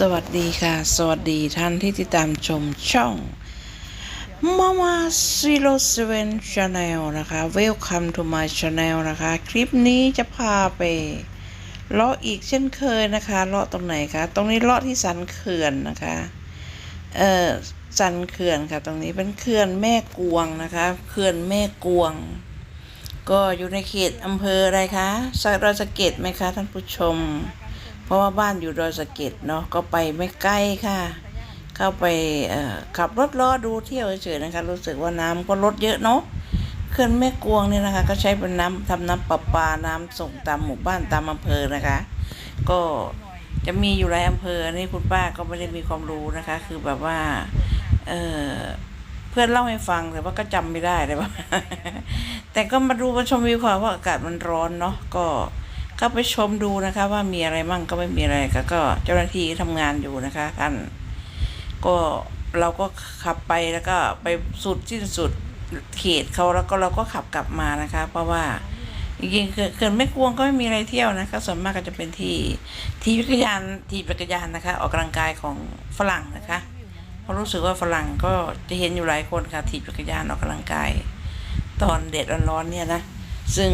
สวัสดีค่ะ สวัสดีท่านที่ติดตามชมช่อง Mama Zero Seven Channel นะคะ Welcome to my channel นะคะ คลิปนี้จะพาไปเลาะอีกเช่นเคยนะคะเลาะตรงไหนคะ ตรงนี้เลาะที่สันเขื่อนนะคะ เอ่อ สันเขื่อนค่ะ ตรงนี้เป็นเขื่อนแม่กวงนะคะ เขื่อนแม่กวง ก็อยู่ในเขตอำเภออะไรคะสักเราสะเก็ดไหมคะท่านผู้ชม เพราะว่าบ้านอยู่ดอยสะเก็ดเนาะก็ไปไม่ใกล้ค่ะ เข้าไปขับรถล้อดูเที่ยวเฉยๆนะคะ รู้สึกว่าน้ำก็ลดเยอะเนาะเขื่อนแม่กวงเนี่ยนะคะ ก็ใช้เป็นน้ำทำน้ำประปาน้ำส่งตามหมู่บ้านตามอำเภอนะคะ ก็จะมีอยู่หลายอำเภอนี่คุณป้าก็ไม่ได้มีความรู้นะคะ คือแบบว่าเออเพื่อนเล่าให้ฟังแต่ว่าก็จำไม่ได้เลยว่าแต่ก็มาดูมาชมวิวค่ะว่าอากาศมันร้อนเนาะก็ เข้าไปชมดูนะคะว่ามีอะไรมั่งก็ไม่มีอะไรก็ก็เจ้าหน้าที่ทำงานอยู่นะคะท่านก็เราก็ขับไปแล้วก็ไปสุดที่สุดเขตเขาแล้วก็เราก็ขับกลับมานะคะ เพราะว่าจริงๆเขื่อนเขื่อนแม่กวงก็ไม่มีอะไรเที่ยวนะคะส่วนมากก็จะเป็นที่ที่จักรยานที่จักรยานนะคะ ออกกำลังกายของฝรั่งนะคะเพราะรู้สึกว่าฝรั่งก็จะเห็นอยู่หลายคนค่ะถีบจักรยานออกกำลังกาย ตอนเด็ดร้อนๆเนี่ยนะซึ่ง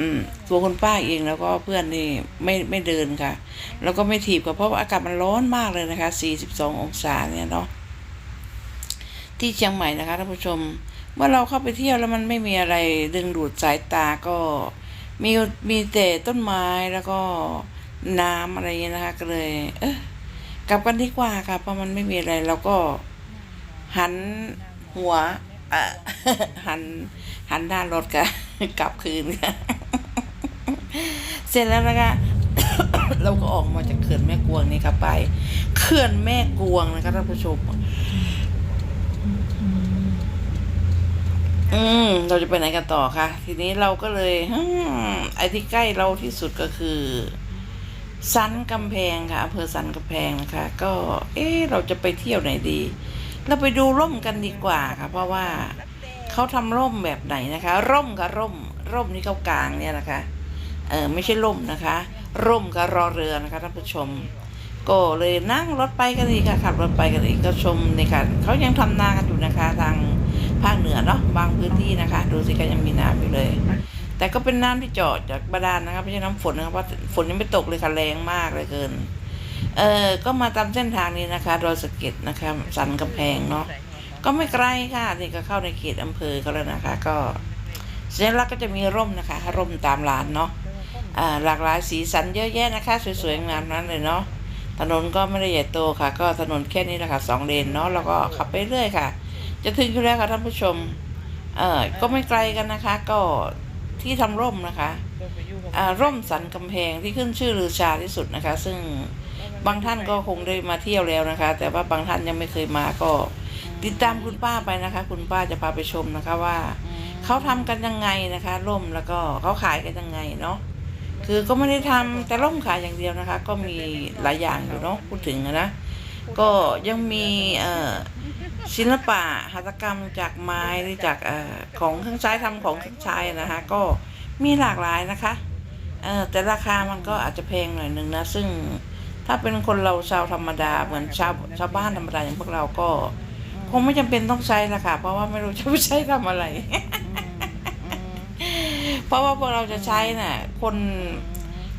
อืมตัวคุณป้าเองแล้วก็เพื่อนนี่ไม่ไม่เดินค่ะ แล้วก็ไม่ถีบค่ะเพราะว่าอากาศมันร้อนมากเลยนะคะ 42 องศาเนี่ยเนาะที่เชียงใหม่นะคะท่านผู้ชม เมื่อเราเข้าไปเที่ยวแล้วมันไม่มีอะไรดึงดูดสายตาก็มีมีแต่ต้นไม้แล้วก็น้ำอะไรเงี้ยนะคะ ก็เลย เออกลับกันดีกว่าค่ะ เพราะมันไม่มีอะไรเราก็หันหัวอ่อหันหันด้านรถค่ะ กลับคืนค่ะ เสร็จแล้วนะคะเราก็ออกมาจากเขื่อนแม่กวงนี่ค่ะไป เขื่อนแม่กวงนะคะท่านผู้ชม อืม เราจะไปไหนกันต่อคะทีนี้เราก็เลยไอ้ที่ใกล้เราที่สุดก็คือสันกำแพงค่ะอำเภอสันกำแพงนะคะ ก็ เอ๊เราจะไปเที่ยวไหนดี เราไปดูร่มกันดีกว่าค่ะ เพราะว่า เขาทำร่มแบบไหนนะคะ ร่มกับร่ม ร่มที่เขากลางเนี่ยนะคะ เออไม่ใช่ร่มนะคะ ร่มกับรอเรือนะคะท่านผู้ชม ก็เลยนั่งรถไปกันอีกค่ะขับรถไปกันอีกก็ชมนี่ค่ะเขายังทำนากันอยู่นะคะ ทางภาคเหนือเนาะบางพื้นที่นะคะ ดูสิก็ยังมีน้ำอยู่เลย แต่ก็เป็นน้ำที่เจาะจากบาดาลนะครับไม่ใช่น้ำฝนนะครับเพราะฝนยังไม่ตกเลยค่ะแรงมากเลยเกิน เออก็มาตามเส้นทางนี้นะคะดอยสะเก็ดนะคะ สันกำแพงเนาะ ก็ไม่ไกลค่ะนี่ก็เข้าในเขตอำเภอเขาแล้วนะคะ ก็สัญลักษณ์ก็จะมีร่มนะคะ ร่มตามร้านเนาะหลากหลายสีสันเยอะแยะนะคะ สวยๆงามนั้นเลยเนาะถนนก็ไม่ได้ใหญ่โตค่ะ ก็ถนนแค่นี้แหละค่ะสองเลนเนาะแล้วก็ขับไปเรื่อยค่ะ จะถึงอยู่แล้วค่ะท่านผู้ชมเออก็ไม่ไกลกันนะคะ ก็ที่ทำร่มนะคะอ่าร่มสันกำแพงที่ขึ้นชื่อลือชาที่สุดนะคะ ซึ่งบางท่านก็คงได้มาเที่ยวแล้วนะคะ แต่ว่าบางท่านยังไม่เคยมาก็ ติดตามคุณป้าไปนะคะ คุณป้าจะพาไปชมนะคะว่าเขาทำกันยังไงนะคะ ร่มแล้วก็เขาขายกันยังไงเนาะคือก็ไม่ได้ทำแต่ร่มขายอย่างเดียวนะคะ ก็มีหลายอย่างอยู่เนาะพูดถึงอะนะก็ยังมีเอ่อศิลปะหัตถกรรมจากไม้หรือจากเอ่อของเครื่องใช้ทำของเครื่องใช้นะคะก็มีหลากหลายนะคะเออแต่ราคามันก็อาจจะแพงหน่อยหนึ่งนะซึ่งถ้าเป็นคนเราชาวธรรมดาเหมือนชาวชาวบ้านธรรมดาอย่างพวกเราก็ค งไม่จำเป็นต้องใช้ละค่ะ เพราะว่าไม่รู้จะไปใช้ทำอะไร เพราะว่าพวกเราจะใช้น่ะ คน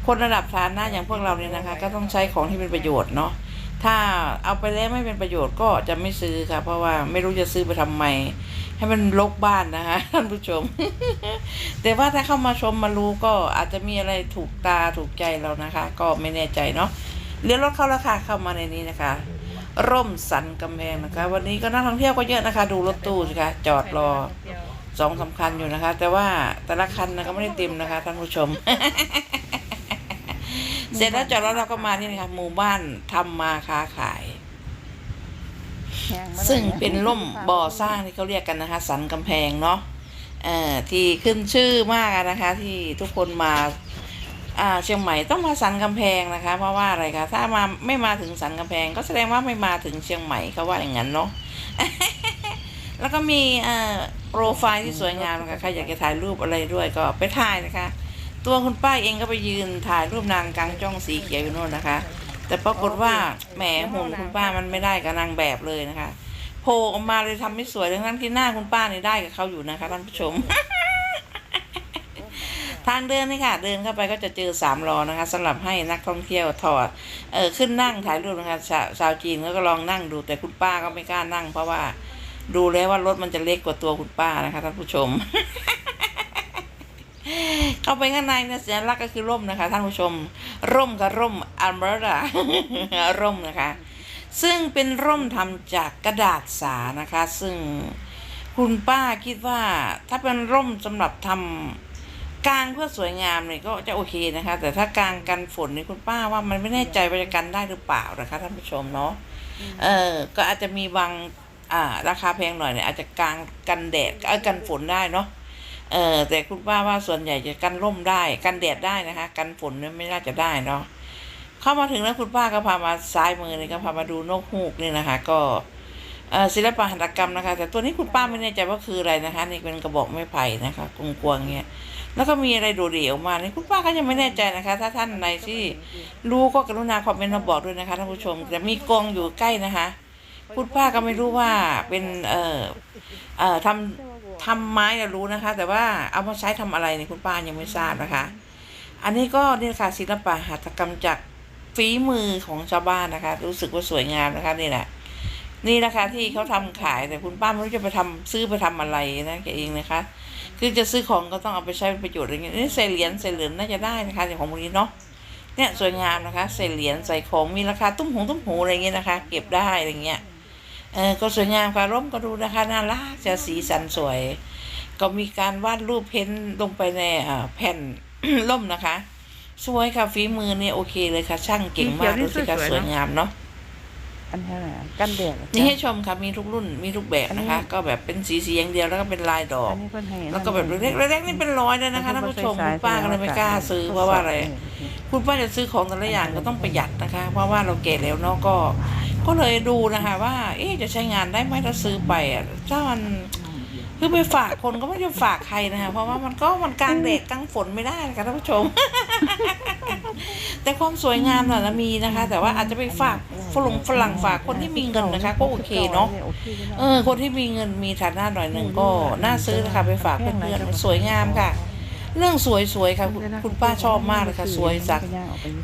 คนระดับฐานะอย่างพวกเราเนี่ยนะคะ ก็ต้องใช้ของที่เป็นประโยชน์เนาะถ้าเอาไปแล้วไม่เป็นประโยชน์ก็จะไม่ซื้อค่ะ เพราะว่าไม่รู้จะซื้อไปทำไม ให้มันลกบ้านนะคะท่านผู้ชม แต่ว่าถ้าเข้ามาชมมารู้ก็อาจจะมีอะไรถูกตาถูกใจเรานะคะ ก็ไม่แน่ใจเนาะเลี้ยวรถเข้าแล้วค่ะเข้ามาในนี้นะคะ ร่มสันกำแพงนะคะ วันนี้ก็นักท่องเที่ยวก็เยอะนะคะ ดูรถตู้สิคะจอดรอสองสำคัญอยู่นะคะ แต่ว่าแต่ละคันนะก็ไม่ได้เต็มนะคะท่านผู้ชม เสร็จแล้วจอดรถเราก็มาที่นี่ค่ะหมู่บ้านทำมาค้าขาย ซึ่งเป็นร่มบ่อสร้างที่เขาเรียกกันนะคะ สันกำแพงเนาะเอ่อที่ขึ้นชื่อมากนะคะ ที่ทุกคนมาอ่า เชียงใหม่ต้องมาสันกำแพงนะคะ เพราะว่าอะไรคะถ้ามาไม่มาถึงสันกำแพง ก็แสดงว่าไม่มาถึงเชียงใหม่เขาว่าอย่างนั้นเนาะแล้วก็มีโปรไฟล์ที่สวยงามนะคะใครอยากจะถ่ายรูปอะไรด้วยก็ไปถ่ายนะคะ ตัวคุณป้าเองก็ไปยืนถ่ายรูปนางกลางจ้องสีเขียวอยู่โน่นนะคะ แต่ปรากฏว่าแหมหุ่นคุณป้ามันไม่ได้กับนางแบบเลยนะคะโผล่ออกมาเลยทำไม่สวยทั้งนั้นที่หน้าคุณป้านี่ได้กับเขาอยู่นะคะท่านผู้ชม ทางเดินนี่ค่ะ เดินเข้าไปก็จะเจอสามล้อนะคะสำหรับให้นักท่องเที่ยวถอดเออขึ้นนั่งถ่ายรูปนะคะชาชาวจีนก็ลองนั่งดูแต่คุณป้าก็ไม่กล้านั่ง เพราะว่าดูแล้วว่ารถมันจะเล็กกว่าตัวคุณป้านะคะท่านผู้ชม เข้าไปข้างในเนี่ยสัญลักษณ์ก็คือร่มนะคะท่านผู้ชม ร่มกับร่มอัลเบร์ตาร่มนะคะ ซึ่งเป็นร่มทำจากกระดาษสานะคะ ซึ่งคุณป้าคิดว่าถ้าเป็นร่มสำหรับทำ กางเพื่อสวยงามเนี่ยก็จะโอเคนะคะ แต่ถ้ากางกันฝนนี่คุณป้าว่ามันไม่แน่ใจว่าจะกันได้หรือเปล่านะคะท่านผู้ชมเนาะเออก็อาจจะมีบางอ่าราคาแพงหน่อยเนี่ยอาจจะกางกันแดดเออกันฝนได้เนาะเออแต่คุณป้าว่าส่วนใหญ่จะกันร่มได้ กันแดดได้นะคะ กันฝนเนี่ยไม่น่าจะได้เนาะเข้ามาถึงแล้วคุณป้าก็พามาซ้ายมือเลยก็พามาดูนกฮูกนี่นะคะ ก็เออศิลปะหัตถกรรมนะคะ แต่ตัวนี้คุณป้าไม่แน่ใจว่าคืออะไรนะคะ นี่เป็นกระบอกไม้ไผ่นะคะกงกวางๆเงี้ย แล้วก็มีอะไรโดดเดี่ยวมาเนี่ยคุณป้าก็ยังไม่แน่ใจนะคะ ถ้าท่านใดที่รู้ก็กรุณาคอมเมนต์มาบอกด้วยนะคะท่านผู้ชมแต่มีกองอยู่ใกล้นะคะ คุณป้าก็ไม่รู้ว่าเป็นเอ่อเอ่อทำทำไม้อะรู้นะคะ แต่ว่าเอามาใช้ทำอะไรเนี่ยคุณป้ายังไม่ทราบนะคะ อันนี้ก็นี่ค่ะศิลปะหัตถกรรมจากฝีมือของชาวบ้านนะคะ รู้สึกว่าสวยงามนะคะนี่แหละนี่นะคะที่เขาทำขายแต่คุณป้าไม่รู้จะไปทำซื้อไปทำอะไรนะแกเองนะคะ คือจะซื้อของก็ต้องเอาไปใช้เป็นประโยชน์อะไรเงี้ยนี่ใส่เหรียญใส่เหรียญน่าจะได้นะคะอย่างของมูลนี้เนาะเนี่ยสวยงามนะคะใส่เหรียญใส่ของมีราคาตุ้มหูตุ้มหูอะไรเงี้ยนะคะ เก็บได้อะไรเงี้ยเออก็สวยงามค่ะร่มก็ดูนะคะน่ารักจะสีสันสวย ก็มีการวาดรูปเพ้นท์ลงไปในอ่าแผ่นร่มนะคะ สวยค่ะฝีมือเนี่ยโอเคเลยค่ะ ช่างเก่งมากดูสิคะสวยงามเนาะ อันนี้อะไรกันแดดเหรอนี่จ๊ะให้ชมค่ะมีทุกรุ่นมีทุกแบบนะคะก็แบบเป็นสีสีอย่างเดียวแล้วก็เป็นลายดอก อันนี้เพิ่นให้แล้วก็แบบเล็กๆเล็กๆนี่เป็นร้อยเลยนะคะท่านผู้ชมคุณป้าก็เลยไม่กล้าซื้อเพราะว่าอะไร คุณป้าจะซื้อของแต่ละอย่างก็ต้องประหยัดนะคะ เพราะว่าเราแก่แล้วเนาะก็ ก็เลยดูนะคะ ว่า เอ๊ะจะใช้งานได้ไหมถ้าซื้อไปอะถ้ามันคือไปฝากคนก็ไม่ได้ฝากใครนะคะ เพราะว่ามันก็มันกลางแดดกลางฝนไม่ได้นะคะท่านผู้ชม แต่ความสวยงามน่ะมีนะคะ แต่ว่าอาจจะไปฝากฝรั่งฝรั่งฝากคนที่มีเงินนะคะ ก็โอเคเนาะโอเคเนาะเออ คนที่มีเงินมีฐานะหน่อยหนึ่งก็น่าซื้อนะคะไปฝากเพื่อนๆสวยงามค่ะ เรื่องสวยๆค่ะคุณคุณป้าชอบมากเลยค่ะสวยสัก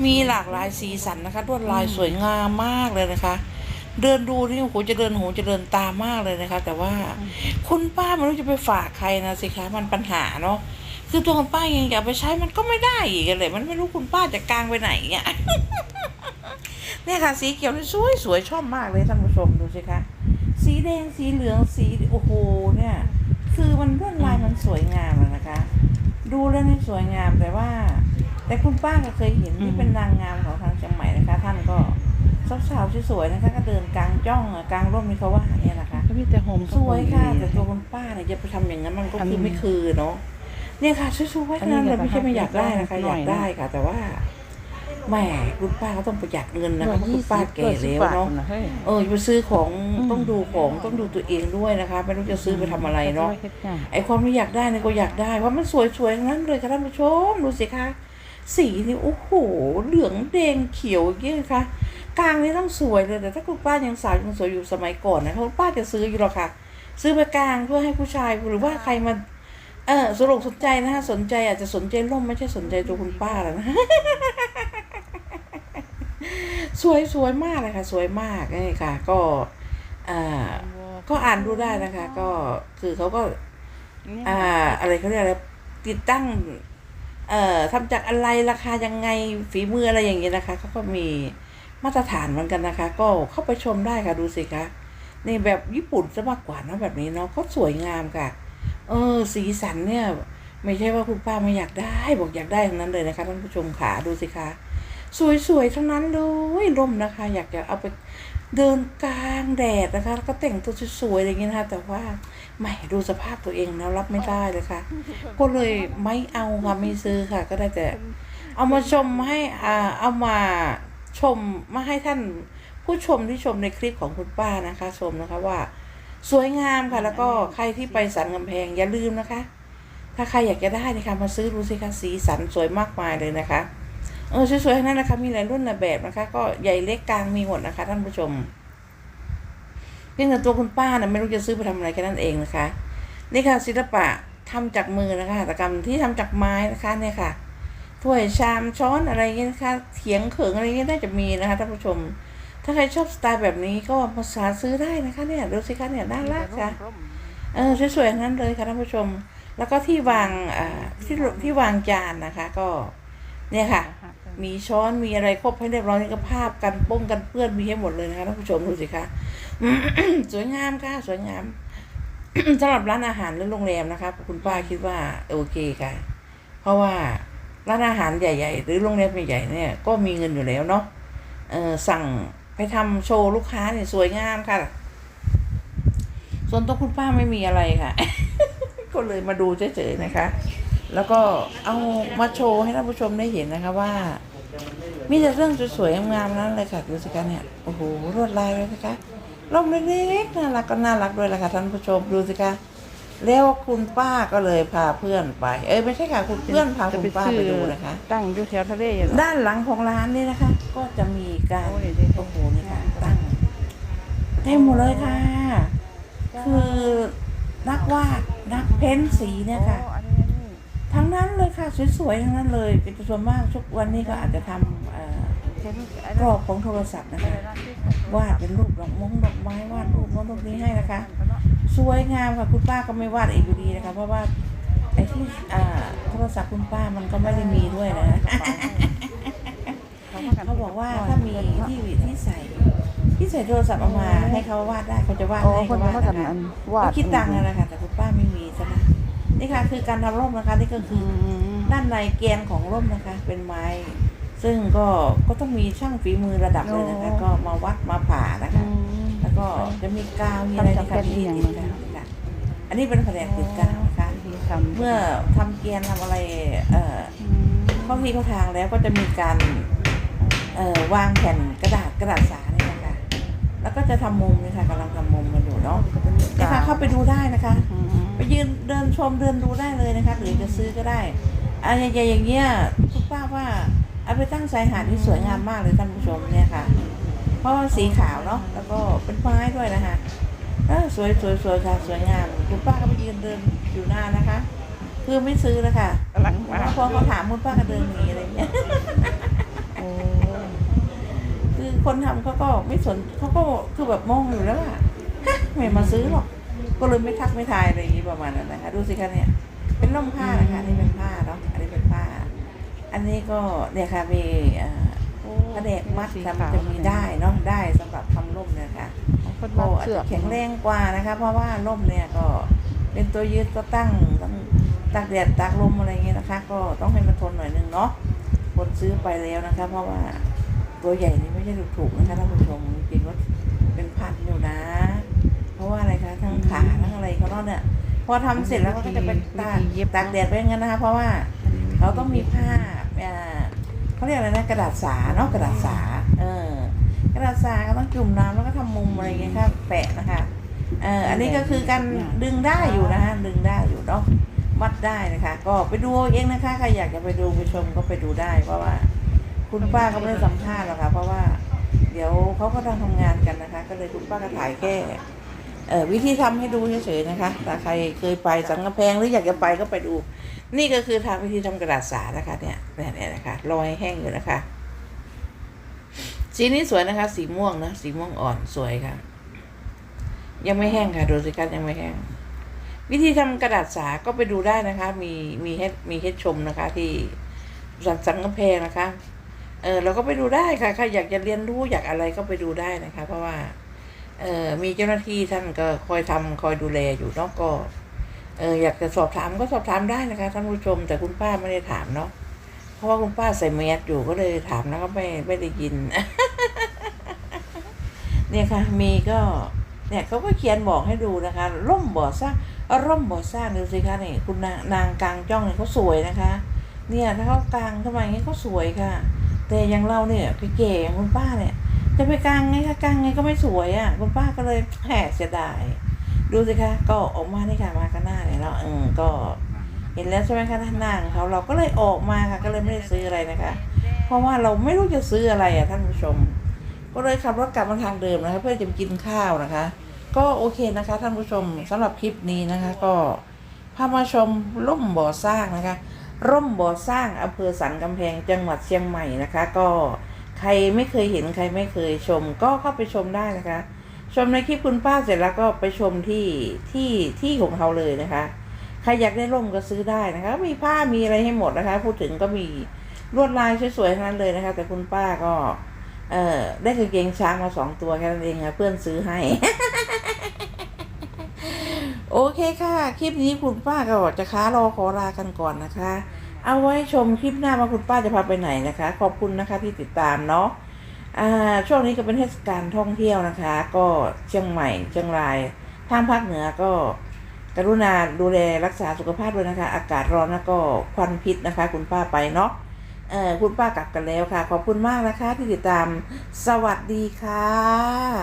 มีหลากหลายสีสันนะคะลวดลายสวยงามมากเลยนะคะเดินดูนี่โอ้โหจะเดินหูจะเดินตามากเลยนะคะ แต่ว่าคุณป้าไม่รู้จะไปฝากใครนะสิคะมันปัญหาเนาะ คือตัวคุณป้ายังจะเอาไปใช้มันก็ไม่ได้อีกเลย มันไม่รู้คุณป้าจะกางไปไหนอะเนี่ยค่ะ สีเขียวนี่สวยสวยชอบมากเลยท่านผู้ชมดูสิคะสีแดงสีเหลืองสีโอ้โหเนี่ย คือมันลวดลายมันสวยงามอะนะคะ ดูแล้วนี่สวยงามแต่ว่า แต่คุณป้าก็เคยเห็นที่เป็นนางงามของทางเชียงใหม่นะคะ ท่านก็สาวๆสวยๆนะคะก็เดินกลางจ้องอะกลางร่มนี่เขาว่าเนี่ยนะคะก็มีแต่โฮมสวยค่ะ แต่ตัวคุณป้าเนี่ยจะไปทำอย่างนั้นมันก็คือไม่คือเนาะ เนี่ยค่ะสวยๆทั้งนั้นเลยไม่ใช่ไม่อยากได้นะคะ อยากได้ค่ะ แต่ว่าแหมคุณป้าก็ต้องประหยัดเงินนะคะเพราะคุณป้าแก่แล้วเนาะเฮ้ยเออไปซื้อของอืมต้องดูของต้องดูตัวเองด้วยนะคะไม่รู้จะซื้อไปทำอะไรเนาะฮ็ดหยังไอความไม่อยากได้เนี่ยก็อยากได้เพราะมันสวยๆทั้งนั้นเลยค่ะท่านผู้ชมดูสิคะสีนี่โอ้โหเหลืองแดงเขียวอย่างเงี้ยค่ะกลางนี่ต้องสวยเลยแต่ถ้าคุณป้ายังสาวยังสวยอยู่สมัยก่อนนะคุณป้าจะซื้ออยู่หรอกค่ะ ซื้อไปกลางเพื่อให้ผู้ชายหรือว่าใครมาเออสรุปสนใจนะคะสนใจอาจจะสนใจร่มไม่ใช่สนใจตัวคุณป้าแล้วนะสวยสวยมากเลยค่ะ สวยมากนี่ค่ะ ก็อ่าก็อ่านดูได้นะคะ ก็คือเขาก็อ่าอะไรเขาเรียกอะไรติดตั้ง เอ่อทำจากอะไรราคายังไงฝีมืออะไรอย่างเงี้ยนะคะเขาก็มีมาตรฐานเหมือนกันนะคะ ก็เข้าไปชมได้ค่ะดูสิคะนี่แบบญี่ปุ่นซะมากกว่านะแบบนี้เนาะก็สวยงามค่ะ เออ สีสันเนี่ย ไม่ใช่ว่าคุณป้าไม่อยากได้ บอกอยากได้ทั้งนั้นเลยนะคะท่านผู้ชมขาดูสิคะสวยๆทั้งนั้นเลยร่มนะคะ อยากจะเอาไปเดินกลางแดดนะคะแล้วก็แต่งตัวสวยๆอย่างเงี้ยนะคะ แต่ว่าแหม่ดูสภาพตัวเองแล้วรับไม่ได้เลยค่ะ ก็เลยไม่เอาค่ะไม่ซื้อค่ะ ก็ได้แต่ เอามาชมให้อ่าเอามาชมมาให้ท่านผู้ชมที่ชมในคลิปของคุณป้านะคะ ชมนะคะว่า สวยงามค่ะ แล้วก็ใครที่ไปสันกำแพงอย่าลืมนะคะ ถ้าใครอยากจะได้นะคะมาซื้อดูสิคะสีสันสวยมากมายเลยนะคะ เออสวยๆทั้งนั้นนะคะ มีหลายรุ่นหลายแบบนะคะ ก็ใหญ่เล็กกลางมีหมดนะคะ ท่านผู้ชมเพียงแต่ตัวคุณป้านะไม่รู้จะซื้อไปทำอะไรแค่นั้นเองนะคะ นี่ค่ะศิลปะทำจากมือนะคะหัตถกรรมที่ทำจากไม้นะคะเนี่ยค่ะถ้วยชามช้อนอะไรเงี้ยนะคะเขียงเขิงอะไรเงี้ยน่าจะมีนะคะท่านผู้ชม ถ้าใครชอบสไตล์แบบนี้ก็มาสาซื้อได้นะคะเนี่ยดูสิคะเนี่ยน่ารักค่ะเออสวยๆทั้งนั้นเลยค่ะท่านผู้ชม แล้วก็ที่วางอ่าที่ที่วางจานนะคะ ก็ เนี่ยค่ะ มีช้อนมีอะไรครบให้เรียบร้อยนี่ก็ภาพกันป้องกันเปื้อนมีให้หมดเลยนะคะท่านผู้ชมดูสิคะสวยงามค่ะสวยงามสำหรับร้านอาหารหรือโรงแรมนะคะคุณป้าคิดว่าโอเคค่ะ เพราะว่าร้านอาหารใหญ่ ๆ หรือโรงแรมใหญ่ๆเนี่ยก็มีเงินอยู่แล้วเนาะเออสั่งไป ทำโชว์ลูกค้าเนี่ยสวยงามค่ะ ส่วนตัวคุณป้าไม่มีอะไรค่ะ ก็เลยมาดูเฉยๆนะคะ แล้วก็เอามาโชว์ให้ท่านผู้ชมได้เห็นนะคะว่า มีแต่เรื่องสวยๆงามๆนั้นเลยค่ะดูสิคะเนี่ยโอ้โหรวดลายเลยนะคะร่มเล็กๆน่ารักก็น่ารักด้วยละค่ะท่านผู้ชมดูสิคะแล้วคุณป้าก็เลยพาเพื่อนไป เอ้ยไม่ใช่ค่ะคุณเพื่อนพาคุณป้าไปดูนะคะ ตั้งอยู่แถวทะเลอยู่เหรอด้านหลังของร้านนี่นะคะ ก็จะมี การโอ้ยเด็กๆโอ้โหนี่ค่ะตั้งเต็มหมดเลยค่ะ คือนักวาดนักเพ้นสีเนี่ยค่ะโอ้อันนี้อันนี้ทั้งนั้นเลยค่ะสวยๆทั้งนั้นเลย เป็นส่วนมากทุกวันนี้ก็อาจจะทำเอ่อเห็นอันกรนั้นอบของโทรศัพท์นะคะวาดเป็นรูปดอกมงดอกไม้วาดรูปโน้นรูปนี้ให้นะคะ สวยงามค่ะคุณป้าก็ไม่วาดเองอยู่ดีนะคะเพราะว่าไอ้ที่อ่าโทรศัพท์คุณป้ามันก็ไม่ได้มีด้วยนะ เขาบอกว่าถ้ามีที่ที่ใส่ที่ใส่โทรศัพท์เอามาให้เขาวาดได้เขาจะวาดโอ้ให้คนเขาวาดมากันนะคะอันวาก็ดคิดตังค์นั่นแหละค่ะแต่คุณป้าไม่มีใช่ไหมนี่ค่ะคือการทำร่มนะคะนี่ก็คืออืมด้านในแกนของร่มนะคะ เป็นไม้ ซึ่งก็ก็ต้องมีช่างฝีมือระดับเลยนะคะ ก็มาวัดมาผ่านะคะอืมแล้วก็จะมีกาวมีอะไรทำจากนะคะแผ่นที่อย่างติดกาวนะคะอันนี้เป็นแผนกติดกาวนะคะที่ทำเมื่อทำเกียนทำอะไร เอ่ออืมเข้าที่เข้าทางแล้วก็จะมีการเอ่อ วางแผ่นกระดาษกระดาษสาเนี่ยนะคะแล้วก็จะทำมุมนี่ค่ะกำลังทำมุมกันอยู่เนาะนะคะเข้าไปดูได้นะคะอืมไปยืนเดินชมเดินดูได้เลยนะคะ หรือจะซื้อก็ได้อันใหญ่ๆอย่างเงี้ยคุณป้าว่าเอาไปตั้งชายหาดที่สวยงามมากเลยท่านผู้ชมเนี่ยค่ะ เพราะว่าสีขาวเนาะแล้วก็เป็นไม้ด้วยนะคะเออสวยสวยสวยค่ะสวยงามคุณป้าก็ไปยืนเดินอยู่หน้านะคะ คือไม่ซื้อนะคะกำลังมาพอเขาถามคุณป้าก็เดินหนีอะไรเงี้ยโอ้ คือคนทำเขาก็ไม่สนเขาก็คือแบบมองอยู่แล้วอะฮะไม่มาซื้อหรอก ก็เลยไม่ทักไม่ทายอะไรอย่างนี้ประมาณนั้นนะคะ ดูสิคะเนี่ย เป็นร่มผ้านะคะอันนี่เป็นผ้าเนาะอันนี้เป็นผ้า อันนี้ก็เนี่ยค่ะมีเอ่อโอ้กระเดกมัดสีทำขาวจะมีได้เนาะได้สำหรับทำร่มเนี่ยค่ะคนก็มาอาจเสือจะกแข็งแรงกว่านะคะ เพราะว่าร่มเนี่ยก็เป็นตัวยืดก็ตั้งต้องตากแดดตากลมอะไรเงี้ยนะคะ ก็ต้องให้มันทนหน่อยนึงเนาะคนซื้อไปแล้วนะคะ เพราะว่า ตัวใหญ่นี่ไม่ใช่ถูกๆนะคะท่านผู้ชมจริงๆว่าเป็นพันอยู่นะ เพราะว่าอะไรคะทั้งขาทั้งอะไรเขาเนาะเนี่ย พอทำเสร็จแล้วก็จะไปตากตากแดดไว้อย่างนั้นนะคะ เพราะว่าเขาต้องมีผ้าเอ่อเขาเรียกอะไรนะกระดาษสาเนาะกระดาษสา เออ กระดาษสาก็ต้องจุ่มน้ำแล้วก็ทำมุมอะไรอย่างเงี้ยค่ะแปะนะคะเอออันนี้ก็คือการดึงได้อยู่นะคะดึงได้อยู่เนาะมัดได้นะคะ ก็ไปดูเอาเองนะคะใครอยากจะไปดูไปชมก็ไปดูได้เพราะว่า คุณป้าก็ไม่ได้สัมภาษณ์หรอกค่ะ เพราะว่า เดี๋ยวเขาก็ต้องทำงานกันนะคะ ก็เลยคุณป้าก็ถ่ายแค่เออวิธีทำให้ดูเฉยๆนะคะถ้าใครเคยไปสังกะแพงหรืออยากจะไปก็ไปดู นี่ก็คือทางวิธีทำกระดาษสานะคะเนี่ยเนี่ยนี่ยนะคะรอยแห้งอยู่นะคะ สีนี้สวยนะคะ สีม่วงนะสีม่วงอ่อนสวยค่ะ ยังไม่แห้งค่ะดูสิคะยังไม่แห้ง วิธีทำกระดาษสาก็ไปดูได้นะคะ มีมีให้มีให้ชมนะคะ ที่สันสังกำแพงนะคะ เออเราก็ไปดูได้ค่ะใครอยากจะเรียนรู้อยากอะไรก็ไปดูได้นะคะ เพราะว่า เออมีเจ้าหน้าที่ท่านก็คอยทำคอยดูแลอยู่นาะก็เอออยากจะสอบถามก็สอบถามได้นะคะท่านผู้ชม แต่คุณป้าไม่ได้ถามเนาะเพราะว่าคุณป้าใส่แมสอยู่ก็เลยถามแล้วก็ไม่ไม่ได้ยิน เนี่ยค่ะ มีก็ เนี่ยเขาก็เขียนบอกให้ดูนะคะ ร่มบ่อสร้างเอาร่มบ่อสร้างดูสิคะนี่คุณนางนางกลางจ้องเนี่ยเขาสวยนะคะ เนี่ยถ้าเขากลางทำไมงี้เขาสวยค่ะ แต่อย่างเราเนี่ยเก๋ๆอย่างคุณป้าเนี่ย จะไปกลางไงคะกลางไงก็ไม่สวยอะคุณป้าก็เลยแหกเสียดายดูสิคะก็ออกมานี่ค่ะมาข้างหน้าเนี่ยเนาะเออก็ เห็นแล้วใช่ไหมคะท่านนางเขาเราก็เลยออกมาค่ะ ก็เลยไม่ได้ซื้ออะไรนะคะ เพราะว่าเราไม่รู้จะซื้ออะไรอะท่านผู้ชม ก็เลยขับรถกลับมาทางเดิมนะคะ เพื่อจะไปกินข้าวนะคะ ก็โอเคนะคะ ท่านผู้ชมสำหรับคลิปนี้นะคะ ก็พามาชมร่มบ่อสร้างนะคะ ร่มบ่อสร้างอำเภอสันกำแพงจังหวัดเชียงใหม่นะคะ ก็ใครไม่เคยเห็นใครไม่เคยชม ก็เข้าไปชมได้นะคะ ชมในคลิปคุณป้าเสร็จแล้วก็ไปชมที่ที่ที่ของเขาเลยนะคะใครอยากได้ร่มก็ซื้อได้นะคะ มีผ้ามีอะไรให้หมดนะคะ พูดถึงก็มีลวดลายสวยๆทั้งนั้นเลยนะคะ แต่คุณป้าก็ เออได้กางเกงช้างมาสองตัวแค่นั้นเองค่ะเพื่อนซื้อให้ โอเคค่ะ คลิปนี้คุณป้าก็จะค้ารอขอลากันก่อนนะคะ เอาไว้ชมคลิปหน้าว่าคุณป้าจะพาไปไหนนะคะ ขอบคุณนะคะที่ติดตามเนาะอ่าช่วงนี้ก็เป็นเทศกาลท่องเที่ยวนะคะ ก็เชียงใหม่เชียงรายทางภาคเหนือก็ กรุณาดูแลรักษาสุขภาพด้วยนะคะ อากาศร้อนแล้วก็ควันพิษนะคะ คุณป้าไปเนาะเออคุณป้ากลับกันแล้วค่ะ ขอบคุณมากนะคะที่ติดตาม สวัสดีค่ะ